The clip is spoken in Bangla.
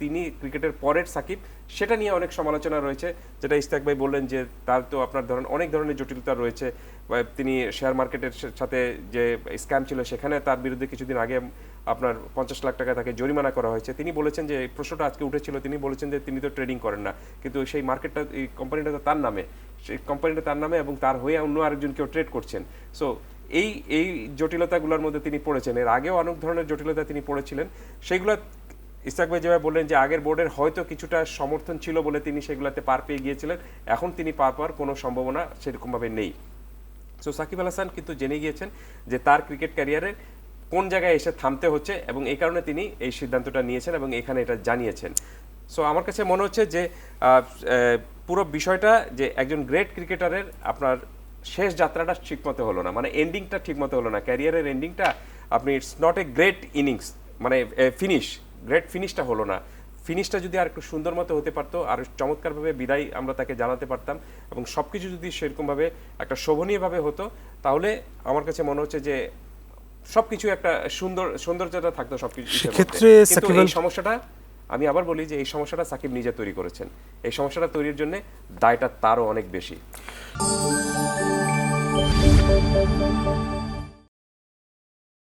তিনি ক্রিকেটের পরের সাকিব, সেটা নিয়ে অনেক সমালোচনা রয়েছে। যেটা ইস্তাক ভাই বললেন যে, তার তো আপনার ধরেন অনেক ধরনের জটিলতা রয়েছে। তিনি শেয়ার মার্কেটের সাথে যে স্ক্যাম ছিল, সেখানে তার বিরুদ্ধে কিছুদিন আগে আপনার পঞ্চাশ লাখ টাকা তাকে জরিমানা করা হয়েছে। তিনি বলেছেন যে, এই প্রশ্নটা আজকে উঠেছিল, তিনি বলেছেন যে, তিনি তো ট্রেডিং করেন না। কিন্তু সেই মার্কেটটা এই কোম্পানিটা তো তার নামে। সেই কোম্পানিটা তার নামে এবং তার হয়ে অন্য আরেকজন কেউ ট্রেড করছেন। সো এই এই জটিলতাগুলোর মধ্যে তিনি পড়েছেন। এর আগেও অনেক ধরনের জটিলতা তিনি পড়েছিলেন। সেইগুলো ইস্তাক ভাই যেভাবে বললেন যে আগের বোর্ডের হয়তো কিছুটা সমর্থন ছিল বলে তিনি সেগুলোতে পার পেয়ে গিয়েছিলেন, এখন তিনি পার পাওয়ার কোনো সম্ভাবনা সেরকমভাবে নেই। সো সাকিব আল হাসান কিন্তু জেনে গিয়েছেন যে তার ক্রিকেট ক্যারিয়ারে কোন জায়গায় এসে থামতে হচ্ছে এবং এই কারণে তিনি এই সিদ্ধান্তটা নিয়েছেন এবং এখানে এটা জানিয়েছেন। সো আমার কাছে মনে হচ্ছে যে পুরো বিষয়টা যে একজন গ্রেট ক্রিকেটারের আপনার শেষ যাত্রাটা ঠিকমতো হলো না মানে এন্ডিংটা ঠিকমতো হলো না। ক্যারিয়ারের এন্ডিংটা আপনি it's not a great innings মানে ফিনিশ গ্রেট ফিনিশটা হলো না। ফিনিশটা যদি আর একটু সুন্দর মতো হতে পারতো আর চমৎকারভাবে বিদায় আমরা তাকে জানাতে পারতাম এবং সব কিছু যদি সেরকমভাবে একটা শোভনীয়ভাবে হতো তাহলে আমার কাছে মনে হচ্ছে যে সবকিছু একটা সুন্দর সৌন্দর্যতা থাকতো সবকিছু সেক্ষেত্রে সাকিব এই সমস্যাটা আমি আবার বলি যে এই সমস্যাটা সাকিব নিজে তৈরি করেছেন। এই সমস্যাটা তৈরির জন্য দায়টা তারও অনেক বেশি।